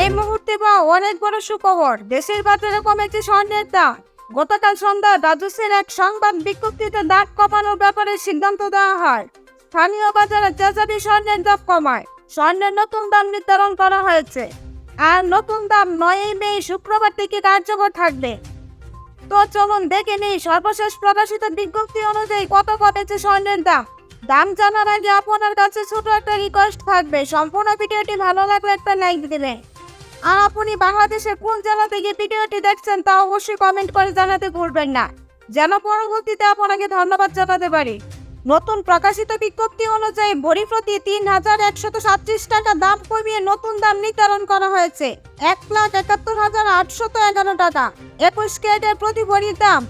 এই মুহূর্তে বা অনেক বড় সুখবর। দেশের বাজারে কমেছে স্বর্ণের দাম গতকাল সন্ধ্যা রাজস্বের এক সংবাদ বিজ্ঞপ্তিতে দাগ কমানোর ব্যাপারে সিদ্ধান্ত দেওয়া হয়। স্থানীয় বাজারে যাযাবি স্বর্ণের দাম কমায়। স্বর্ণের নতুন দাম নির্ধারণ করা হয়েছে। আর নতুন দাম নয়ই মে, শুক্রবার থেকে কার্যকর থাকবে। তো চলুন দেখে নিই, সর্বশেষ প্রকাশিত বিজ্ঞপ্তি অনুযায়ী কত কমেছে স্বর্ণের দাম। দাম জানার আগে আপনার কাছে ছোট একটা রিকোয়েস্ট থাকবে। সম্পূর্ণ ভিডিওটি ভালো লাগলে একটা লাইক দিবেন। আর আপনি বাংলাদেশের কোন জেলা থেকে ভিডিওটি দেখছেন তা অবশ্যই কমেন্ট করে জানাতে ভুলবেন না। যেন পরবর্তীতে আপনাকে ধন্যবাদ জানাতে পারি। নতুন প্রকাশিত বিজ্ঞপ্তি অনুযায়ী বড়ি প্রতি তিন হাজার একশত সাতত্রিশ টাকা দাম কমিয়ে নতুন দাম নির্ধারণ করা হয়েছে। এক লাখ একাত্তর হাজার আটশত এগারো টাকা। একুশ ক্যারেটের প্রতি বড়ির দাম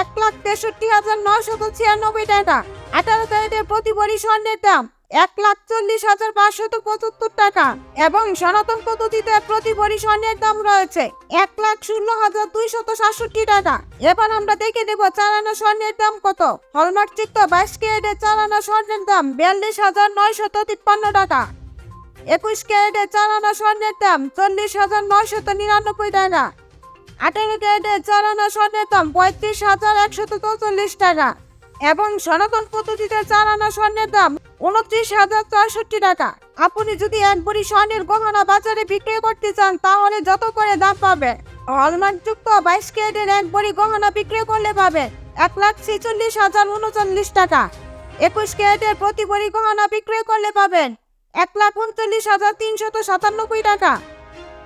এক লাখ তেষট্টি হাজার নশত ছিয়ানব্বই টাকা। আঠারো ক্যারেটের প্রতি বড়ি স্বর্ণের দাম এক লাখ চল্লিশ হাজার পাঁচশত পঁচাত্তর টাকা এবং সনাতন পদ্ধতিতে প্রতি বড়ি স্বর্ণের দাম রয়েছে এক লাখ শূন্য হাজার দুইশত সাতষট্টি টাকা। এবার আমরা দেখে দেব চালানো স্বর্ণের দাম কত। হলমার্ক চিত্ত বাইশ ক্যারেটের চালানো স্বর্ণের দাম বিয়াল্লিশ হাজার নয়শত তিপ্পান্ন টাকা। একুশ ক্যারেটের চালানো স্বর্ণের দাম চল্লিশ হাজার নয়শত নিরানব্বই টাকা। আঠারো ক্যারেটের চালানো স্বর্ণের দাম পঁয়ত্রিশ হাজার একশত চৌচল্লিশ টাকা। এবং সনাতন পদ্ধতিতে চালানো স্বর্ণের দাম উনত্রিশ হাজার চৌষট্টি টাকা। আপনি যদি এক ভরি স্বর্ণের গহনা বাজারে বিক্রি করতে চান, তাহলে যত করে দাম পাবে? হলমার্কযুক্ত বাইশ ক্যারেটের এক ভরি গহনা বিক্রি করলে পাবে এক লাখ ছেচল্লিশ হাজার উনচল্লিশ টাকা। একুশ ক্যারেটের প্রতি ভরি গহনা বিক্রি করলে পাবেন এক লাখ উনচল্লিশ হাজার তিনশত সাতানব্বই টাকা।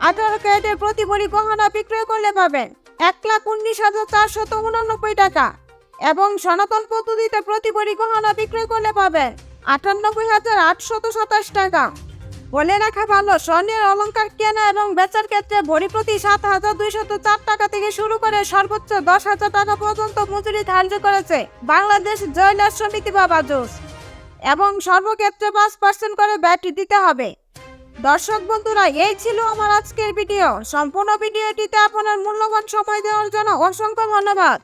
আঠারো ক্যারেটের প্রতি ভরি গহনা বিক্রয় করলে পাবেন এক লাখ উনিশ হাজার চারশত উনানব্বই টাকা। এবং সনাতন পদ্ধতিতে প্রতি ভরি গহনা বিক্রয় করলে পাবেন আটানব্বই হাজার আটশত সাতাশ টাকা। বলে রাখা ভালো, স্বর্ণের অলঙ্কার কেনা এবং বেচার ক্ষেত্রে ভরি প্রতি সাত হাজার দুইশত চার টাকা থেকে শুরু করে সর্বোচ্চ দশ হাজার টাকা পর্যন্ত মজুরি ধার্য করেছে বাংলাদেশ জয়লার সমিতি বা বাজুস এবং সর্বক্ষেত্রে পাঁচ পার্সেন্ট করে ব্যাটি দিতে হবে। দর্শক বন্ধুরা, এই ছিল আমার আজকের ভিডিও। সম্পূর্ণ ভিডিওটিতে আপনার মূল্যবান সময় দেওয়ার জন্য অসংখ্য ধন্যবাদ।